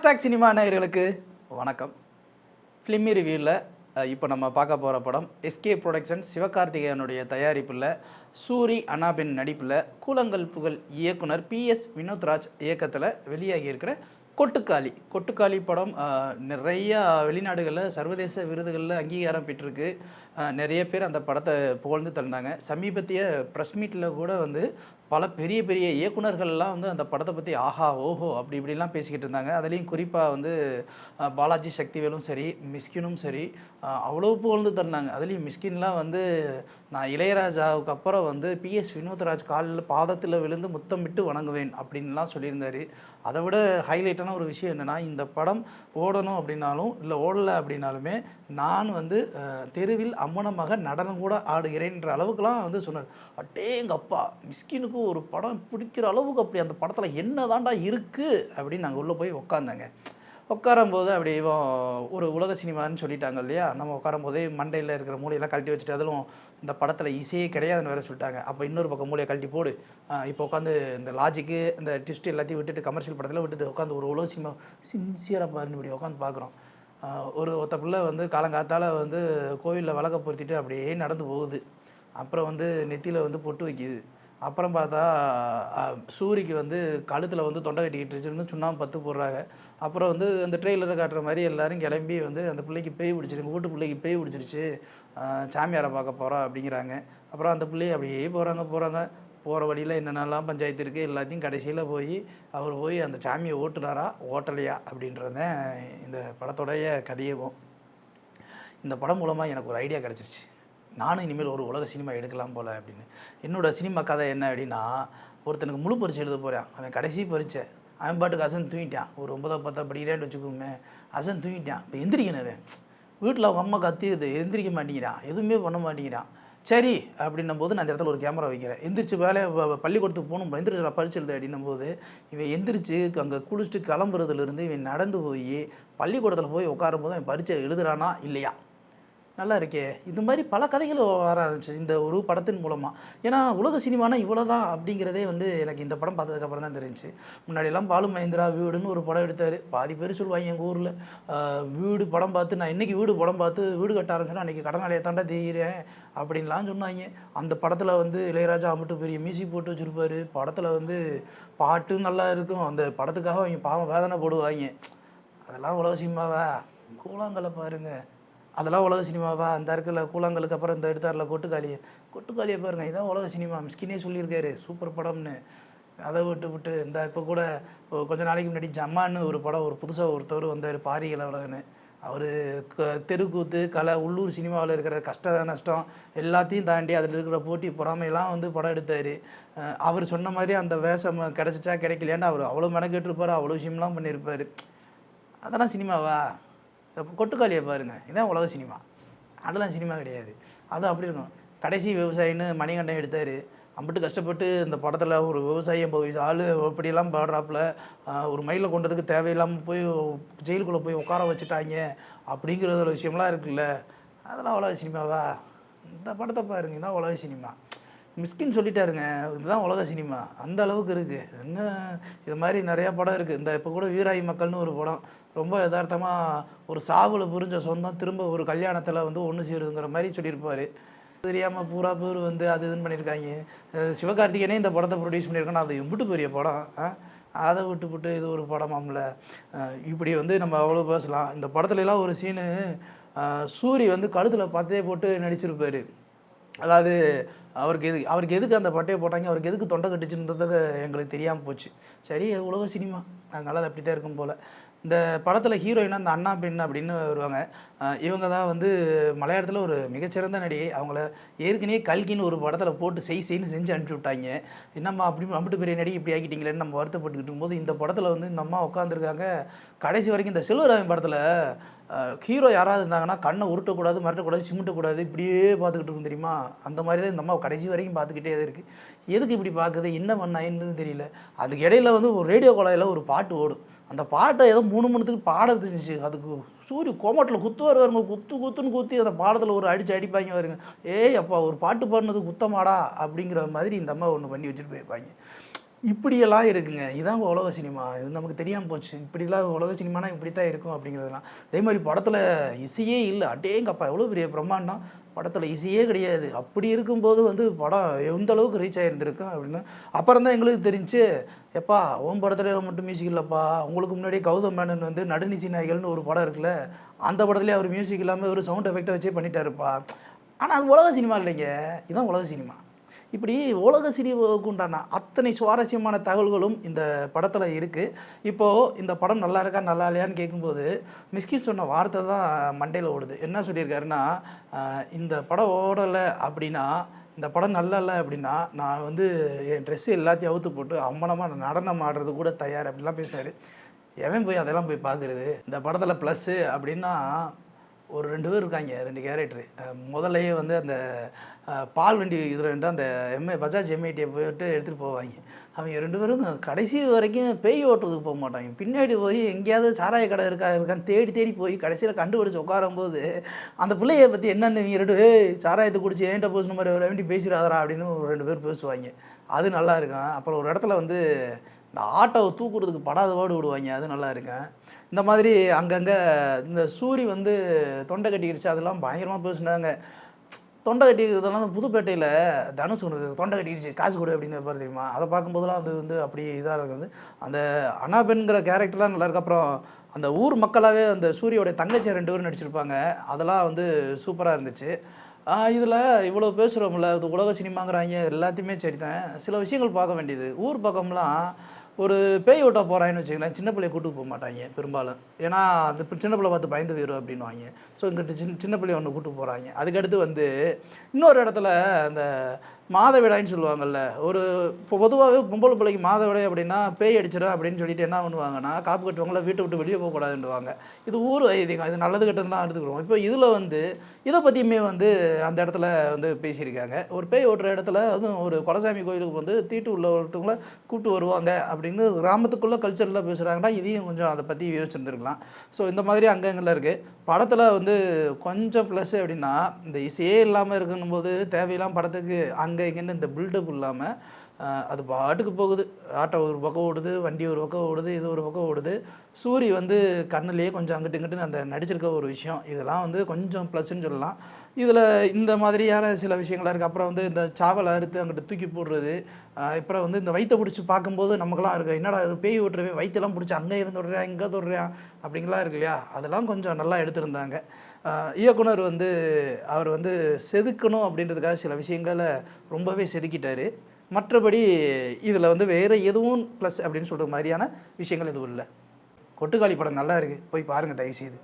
FASTag cinema நேயர்களுக்கு வணக்கம். Filmy ரிவ்யூவில் இப்போ நம்ம பார்க்க போகிற படம் எஸ்கே ப்ரொடக்ஷன் சிவகார்த்திகேயனுடைய தயாரிப்பில் சூரி அனாபின் நடிப்பில் கூலங்கல் புகழ் இயக்குனர் பிஎஸ் வினோத்ராஜ் இயக்கத்தில் வெளியாகி இருக்கிற கொட்டுக்காளி. கொட்டுக்காளி படம் நிறையா வெளிநாடுகளில் சர்வதேச விருதுகளில் அங்கீகாரம் பெற்றிருக்கு. நிறைய பேர் அந்த படத்தை புகழ்ந்து தந்தாங்க சமீபத்திய ப்ரெஸ் மீட்டில் கூட வந்து பல பெரிய பெரிய இயக்குனர்கள்லாம் வந்து அந்த படத்தை பற்றி ஆஹா ஓஹோ அப்படி இப்படிலாம் பேசிக்கிட்டு இருந்தாங்க. அதுலேயும் குறிப்பாக வந்து பாலாஜி சக்திவேலும் சரி மிஸ்கினும் சரி அவ்வளோ புகழ்ந்து தந்தாங்க. அதுலேயும் மிஸ்கின்லாம் வந்து நான் இளையராஜாவுக்கு அப்புறம் வந்து பிஎஸ் வினோத்ராஜ் காலில் பாதத்தில் விழுந்து முத்தமிட்டு வணங்குவேன் அப்படின்லாம் சொல்லியிருந்தார். அதை விட ஹைலைட்டான ஒரு விஷயம் என்னென்னா இந்த படம் ஓடணும் அப்படின்னாலும் இல்லை ஓடலை அப்படின்னாலுமே நான் வந்து தெருவில் அம்மனமாக நடனம் கூட ஆடுகிறேன்ற அளவுக்குலாம் வந்து சொன்னார். அட்டே எங்கள் அப்பா மிஸ்கினுக்கு ஒரு படம் பிடிக்கிற அளவுக்கு அப்படி அந்த படத்தில் என்ன தாண்டா இருக்குது அப்படின்னு நாங்கள் உள்ளே போய் உக்காந்தாங்க. உட்காரும்போது அப்படி இவன் ஒரு உலக சினிமான்னு சொல்லிட்டாங்க இல்லையா? நம்ம உட்காரும் போதே மண்டையில் இருக்கிற மூலையெல்லாம் கழட்டி வச்சுட்டு அதிலும் இந்த படத்தில் இசையே கிடையாதுன்னு வேறு சொல்லிட்டாங்க. அப்போ இன்னொரு பக்கம் மூலையை கழட்டி போடு. இப்போ உட்காந்து இந்த லாஜிக்கு இந்த ட்விஸ்ட் எல்லாத்தையும் விட்டுட்டு கமர்ஷியல் படத்தில் விட்டுட்டு உட்காந்து ஒரு உலக சினிமா சின்சியராக பாருன்னு இப்படி உட்காந்து பார்க்குறோம் ஒரு ஒத்த பிள்ளை வந்து காலங்காத்தால் வந்து கோவிலில் வழக்க பொருத்திட்டு அப்படியே நடந்து போகுது. அப்புறம் வந்து நெத்தியில் வந்து பொட்டு வைக்கிது. அப்புறம் பார்த்தா சூரிக்கு வந்து கழுத்தில் வந்து தொண்டை கட்டிக்கிட்டு இருந்துச்சுன்னு சுண்ணாம்பு பத்து போடுறாங்க. அப்புறம் வந்து அந்த ட்ரெயிலரை காட்டுற மாதிரி எல்லாரும் கிளம்பி வந்து அந்த பிள்ளைக்கு பேய் பிடிச்சிருக்கு வீட்டு பிள்ளைக்கு பேய் பிடிச்சிருச்சு. சாமியாரை பார்க்க போகிறோம் அப்படிங்கிறாங்க. அப்புறம் அந்த பிள்ளையை அப்படியே போகிறாங்க போகிறாங்க போகிற வழியில் என்னென்னலாம் பஞ்சாயத்து இருக்குது எல்லாத்தையும் கடைசியில் போய் அவர் போய் அந்த சாமியை ஓட்டுனாரா? ஓட்டலையா? அப்படின்றத இந்த படத்தோடைய கதையவும் இந்த படம் மூலமாக எனக்கு ஒரு ஐடியா கிடச்சிருச்சு. நானும் இனிமேல் ஒரு உலக சினிமா எடுக்கலாம் போல் அப்படின்னு. என்னோட சினிமா கதை என்ன அப்படின்னா ஒருத்தனுக்கு முழு பரிச்சை எழுத போகிறான் அவன் கடைசி பரிச்சை அவன் பாட்டுக்கு அசன் தூங்கிட்டான். ஒரு ஒன்பதோ பத்தோ படிக்கிறான்னு வச்சுக்கோமே அசன் தூங்கிட்டான். இப்போ எந்திரிக்கணும் அவன். வீட்டில் அவங்க அம்மா கத்தியது எந்திரிக்க மாட்டேங்கிறான். எதுவுமே பண்ண மாட்டேங்கிறான். சரி அப்படின்னும் போது நான் அந்த இடத்துல ஒரு கேமரா வைக்கிறேன். எந்திரிச்சு வேலையை பள்ளிக்கூடத்துக்கு போகணும் எந்திரிச்சு நான் பரிச்சு எழுது அப்படின்னும் போது இவன் எந்திரிச்சு அங்கே குளிச்சுட்டு கிளம்புறதுலேருந்து இவன் நடந்து போய் பள்ளிக்கூடத்தில் போய் உட்காரும் போது அவன் பரிச்சை எழுதுறானா இல்லையா? நல்லா இருக்கே இது மாதிரி பல கதைகள் வர ஆரம்பிச்சு இந்த ஒரு படத்தின் மூலமாக ஏன்னா உலக சினிமானா இவ்வளோதான் அப்படிங்கிறதே வந்து எனக்கு இந்த படம் பார்த்ததுக்கப்புறம் தான் தெரிஞ்சு முன்னாடியெல்லாம் பாலு மகேந்திரா வீடுன்னு ஒரு படம் எடுத்தார். பாதி பேர் சொல்லுவாங்க எங்கள் ஊரில். வீடு படம் பார்த்து நான் இன்னைக்கு வீடு படம் பார்த்து வீடு கட்ட ஆரம்பிச்சேன்னா அன்றைக்கி கடனாளியை தாண்டா தெரியிறேன் அப்படின்லாம் சொன்னாங்க. அந்த படத்தில் வந்து இளையராஜா அம்பிட்டு பெரிய மியூசிக் போட்டு வச்சுருப்பார். படத்தில் வந்து பாட்டு நல்லா இருக்கும். அந்த படத்துக்காக அவங்க பாவம் வேதனை போடுவாங்க. அதெல்லாம் உலக சினிமாவா? கூழாங்கலை பாருங்க. அதெல்லாம் உலக சினிமாவா? அந்த இருக்குல்ல கூழாங்கலுக்கு அப்புறம் இந்த எடுத்தார்ல கொட்டுக்காளியை. கொட்டுக்காளியை பாருங்க இதான் உலக சினிமா. மிஸ்கினே சொல்லியிருக்காரு சூப்பர் படம்னு. அதை விட்டு விட்டு இந்த இப்போ கூட கொஞ்ச நாளைக்கு முன்னாடி ஜம்மான்னு ஒரு படம் ஒரு புதுசாக ஒருத்தவர் வந்தார் பாரி உலகன்னு அவர் தெருக்கூத்து கலை உள்ளூர் சினிமாவில் இருக்கிற கஷ்ட நஷ்டம் எல்லாத்தையும் தாண்டி அதில் இருக்கிற போட்டி பொறாமையெல்லாம் வந்து படம் எடுத்தார். அவர் சொன்ன மாதிரி அந்த வேஷம் கிடச்சிச்சா கிடைக்கலையான்னு அவர் அவ்வளோ மெனக்கெட்டிருப்பார் அவ்வளோ விஷயம்லாம் பண்ணியிருப்பார். அதெல்லாம் சினிமாவா? கொட்டுக்காளியை பாருங்க. இதான் உலக சினிமா. அதெல்லாம் சினிமா கிடையாது. அது அப்படி இருக்கும் கடைசி விவசாயின்னு மணிகண்டன் எடுத்தார். அம்பிட்டு கஷ்டப்பட்டு இந்த படத்தில் ஒரு விவசாயி ஐம்பது வயசு ஆள் இப்படியெல்லாம் பாடுறாப்புல ஒரு மயிலில் கொண்டதுக்கு தேவையில்லாமல் போய் ஜெயிலுக்குள்ளே போய் உட்கார வச்சுட்டாங்க அப்படிங்கிற ஒரு விஷயம்லாம் இருக்குல்ல. அதெல்லாம் உலக சினிமாவா? இந்த படத்தை பாருங்க. இதான் உலக சினிமா. மிஸ்கின் சொல்லிட்டாருங்க. இதுதான் உலக சினிமா. அந்த அளவுக்கு இருக்குது என்ன இது மாதிரி நிறையா படம் இருக்குது இந்த இப்போ கூட வீராயி மக்கள்னு ஒரு படம். ரொம்ப யதார்த்தமாக ஒரு சாவில் புரிஞ்ச சொந்தம் திரும்ப ஒரு கல்யாணத்தில் வந்து ஒன்று சேருதுங்கிற மாதிரி சொல்லியிருப்பார். தெரியாமல் பூரா பேர் வந்து அது இதுன்னு பண்ணியிருக்காங்க. அஹ் சிவகார்த்திகேயனே இந்த படத்தை ப்ரொடியூஸ் பண்ணியிருக்கானா? அது எம்பிட்டு பெரிய படம். அதை விட்டு விட்டு இது ஒரு படமாம்ல. இப்படி வந்து நம்ம அவ்வளோ பேசலாம். இந்த படத்துலலாம் ஒரு சீனு சூரி வந்து கழுத்தில் பத்தையே போட்டு நடிச்சிருப்பார். அதாவது அவருக்கு எது அவருக்கு எதுக்கு அந்த பட்டையை போட்டாங்க அவருக்கு எதுக்கு தொண்டை கட்டுச்சுன்றது எங்களுக்கு தெரியாமல் போச்சு. சரி உலக சினிமா. அதனால அது அப்படி தான் இருக்கும் போல். இந்த படத்தில் ஹீரோயினாக அந்த அண்ணா பெண் அப்படின்னு வருவாங்க. இவங்க தான் வந்து மலையாளத்தில் ஒரு மிகச்சிறந்த நடிகை. அவங்கள ஏற்கனவே கல்கின்னு ஒரு படத்தில் போட்டு செய் செய்ன்னு செஞ்சு அனுப்பிச்சி விட்டாங்க. என்னம்மா அப்படி அம்பிட்டு பெரிய நடிகை இப்படி ஆக்கிட்டீங்களேன்னு நம்ம வருத்தப்பட்டுக்கிட்டு இருக்கும்போது இந்த படத்தில் வந்து இந்த அம்மா உட்காந்துருக்காங்க கடைசி வரைக்கும் இந்த செல்வராஜன் படத்தில் ஹீரோ யாராவது இருந்தாங்கன்னா கண்ணை உருட்டக்கூடாது மிரட்டக்கூடாது சிமிட்டக்கூடாது இப்படியே பார்த்துக்கிட்டு இருக்கும் தெரியுமா? அந்த மாதிரி தான் இந்த அம்மா கடைசி வரைக்கும் பார்த்துக்கிட்டே தான் இருக்குது எதுக்கு இப்படி பார்க்குது? என்ன பண்ணாயின்னு தெரியல அதுக்கு இடையில வந்து ஒரு ரேடியோ குழாயில் ஒரு பாட்டு ஓடும். அந்த பாட்டை ஏதோ மூணு மணத்துக்கு பாட தெரிஞ்சிச்சு. அதுக்கு சூரிய கோமட்டில் குத்து வருவாருங்க. குத்து குத்துன்னு குத்தி அந்த பாடத்தில் ஒரு அடித்து அடிப்பாங்க வருங்க ஏய் அப்பா ஒரு பாட்டு பாடினது குத்தமாடா அப்படிங்கிற மாதிரி இந்த அம்மா ஒன்று பண்ணி வச்சுட்டு போயிருப்பாங்க. இப்படியெல்லாம் இருக்குங்க. இதான் உலக சினிமா. இது நமக்கு தெரியாமல் போச்சு. இப்படிலாம் உலக சினிமானா இப்படி தான் இருக்கும் அப்படிங்கிறதுலாம் அதே மாதிரி படத்தில் இசையே இல்லை. அடேங்கப்பா எவ்வளோ பெரிய பிரம்மாண்டம். படத்தில் இசையே கிடையாது. அப்படி இருக்கும்போது வந்து படம் எந்த அளவுக்கு ரீச் ஆகியிருந்திருக்கு அப்படின்னு. அப்புறம் தான் எங்களுக்கு தெரிஞ்சு எப்பா ஓம் படத்துல மட்டும் மியூசிக் இல்லைப்பா. உங்களுக்கு முன்னாடி கௌதம் மேனன் வந்து நடுநிசி நாய்கள்னு ஒரு படம் இருக்குல்ல. அந்த படத்துலேயே அவர் மியூசிக் இல்லாமல் ஒரு சவுண்ட் எஃபெக்டை வச்சே பண்ணிட்டாருப்பா. ஆனால் அது உலக சினிமா இல்லைங்க. இதுதான் உலக சினிமா. இப்படி உலக சினிமாவுக்கு உண்டான அத்தனை சுவாரஸ்யமான தகவல்களும் இந்த படத்தில் இருக்குது இப்போது இந்த படம் நல்லா இருக்கா நல்லா இல்லையான்னு கேட்கும்போது மிஸ்கின் சொன்ன வார்த்தை தான் மண்டையில் ஓடுது. என்ன சொல்லியிருக்காருன்னா இந்த படம் ஓடலை அப்படின்னா இந்த படம் நல்லா இல்லை அப்படின்னா நான் வந்து என் ட்ரெஸ்ஸு எல்லாத்தையும் அவுத்து போட்டு அம்மனமாக நடனம் ஆடுறது கூட தயார் அப்படிலாம் பேசினார். எவன் போய் அதெல்லாம் போய் பார்க்குறது இந்த படத்தில் ப்ளஸ்ஸு அப்படின்னா ஒரு ரெண்டு பேர் இருக்காங்க ரெண்டு கேரக்டரு முதல்லையே வந்து அந்த பால் வண்டி இதில் அந்த எம்ஏ பஜாஜ் எம்ஐடியை போயிட்டு எடுத்துகிட்டு போவாங்க. அவங்க ரெண்டு பேரும் கடைசி வரைக்கும் பேய் ஓட்டுறதுக்கு போக மாட்டாங்க. பின்னாடி போய் எங்கேயாவது சாராய கடை இருக்கா இருக்கான்னு தேடி தேடி போய் கடைசியில் கண்டுபிடிச்சி உட்காரும்போது அந்த பிள்ளைய பற்றி என்னென்ன இவங்க ரெண்டு சாராயத்தை குடிச்சு ஏன்ட்ட போச்சு மாதிரி வர வேண்டி பேசிடாதரா அப்படின்னு ஒரு ரெண்டு பேர் பேசுவாங்க. அது நல்லா இருக்கும். அப்புறம் ஒரு இடத்துல வந்து இந்த ஆட்டோவை தூக்குறதுக்கு படாத பாடு விடுவாங்க. அது நல்லா இருக்கும் இந்த மாதிரி அங்கங்கே இந்த சூரி வந்து தொண்டை கட்டிக்கிடுச்சு அதெல்லாம் பயங்கரமாக பேசினாங்க. தொண்டை கட்டிக்கிறதெல்லாம் அந்த புதுப்பேட்டையில் தனுஷ் ஒன்று தொண்டை கட்டிக்கிடுச்சு காசு கொடு அப்படின்னு பாரு தெரியுமா? அதை பார்க்கும்போதெல்லாம் அது வந்து அப்படியே இதாக இருக்குது அந்த அனாபென்கிற கேரக்டர்லாம் நல்லா இருக்கு. அப்புறம் அந்த ஊர் மக்களாகவே அந்த சூரியோடைய தங்கச்சி ரெண்டு பேரும் நடிச்சிருப்பாங்க. அதெல்லாம் வந்து சூப்பராக இருந்துச்சு. இதில் இவ்வளோ பேசுகிறோம்ல இது உலக சினிமாங்கிறாங்க. எல்லாத்தையுமே சரிதான். சில விஷயங்கள் பார்க்க வேண்டியது. ஊர் பக்கம்லாம் ஒரு பேய் ஓட்ட போகிறாங்கன்னு வச்சுக்கலாம் சின்ன பிள்ளைய கூட்டு போக மாட்டாங்க பெரும்பாலும். ஏன்னா அந்த சின்ன பிள்ளை பார்த்து பயந்து போயிடும் அப்படின்வாங்க ஸோ இங்கிட்ட சின்ன சின்ன பிள்ளைய ஒன்று கூட்டு போகிறாங்க அதுக்கடுத்து வந்து இன்னொரு இடத்துல அந்த மாதவிடாய்ன்னு சொல்லுவாங்கல்ல. ஒரு இப்போ பொதுவாகவே பொம்பளை பிள்ளைக்கு மாதவிடாய் அப்படின்னா பேய் அடிச்சிடும் அப்படின்னு சொல்லிட்டு என்ன பண்ணுவாங்கன்னா காப்பு கட்டுவாங்கள வீட்டை விட்டு வெளியே போகக்கூடாதுன்னுவாங்க. இது ஊர் ஐதீகம். இது நல்லது கெட்டதுலாம் எடுத்துக்கிறோம். இப்போ இதில் வந்து இதை பற்றியுமே வந்து அந்த இடத்துல வந்து பேசியிருக்காங்க. ஒரு பேய் ஓட்டுற இடத்துல அதுவும் ஒரு குலசாமி கோயிலுக்கு வந்து தீட்டு உள்ள ஒருத்தவங்கள கூப்பிட்டு வருவாங்க அப்படின்னு கிராமத்துக்குள்ளே கல்ச்சரில் பேசுகிறாங்கன்னா இதையும் கொஞ்சம் அதை பற்றி யோசிச்சுருந்துருக்கலாம். ஸோ இந்த மாதிரி அங்கங்களில் இருக்குது படத்தில் வந்து கொஞ்சம் ப்ளஸ் அப்படின்னா இந்த இசையே இல்லாமல் இருக்கணும் போது தேவையில்லாமல் படத்துக்கு அங்கே இங்கேன்னு இந்த பில்டப் இல்லாமல் அது பாட்டுக்கு போகுது. ஆட்டோ ஒரு பக்கம் ஓடுது வண்டி ஒரு பக்கம் ஓடுது இது ஒரு பக்கம் ஓடுது. சூரி வந்து கண்ணுலேயே கொஞ்சம் அங்கிட்டு இங்கிட்டு அந்த நடிச்சிருக்க ஒரு விஷயம். இதெல்லாம் வந்து கொஞ்சம் ப்ளஸ்ன்னு சொல்லலாம். இதில் இந்த மாதிரியான சில விஷயங்களாக இருக்குது அப்புறம் வந்து இந்த சாவலை அறுத்து அங்கிட்டு தூக்கி போடுறது. அப்புறம் வந்து இந்த வயிற்றை பிடிச்சி பார்க்கும்போது நமக்கெல்லாம் இருக்குது என்னடா இது பேய் ஓட்டுறவே வயிற்றெல்லாம் பிடிச்சி அங்கே இருந்து விடுறியா இங்கே தொடுறியா அப்படிங்கலாம் இருக்கு இல்லையா? அதெல்லாம் கொஞ்சம் நல்லா எடுத்திருந்தாங்க. இயக்குனர் வந்து அவர் வந்து செதுக்கணும் அப்படின்றதுக்காக சில விஷயங்களை ரொம்பவே செதுக்கிட்டார். மற்றபடி இதில் வந்து வேறு எதுவும் ப்ளஸ் அப்படின்னு சொல்கிற மாதிரியான விஷயங்கள் எதுவும் இல்லை. கொட்டுக்காளி படம் நல்லா இருக்குது போய் பாருங்கள் தயவுசெய்து.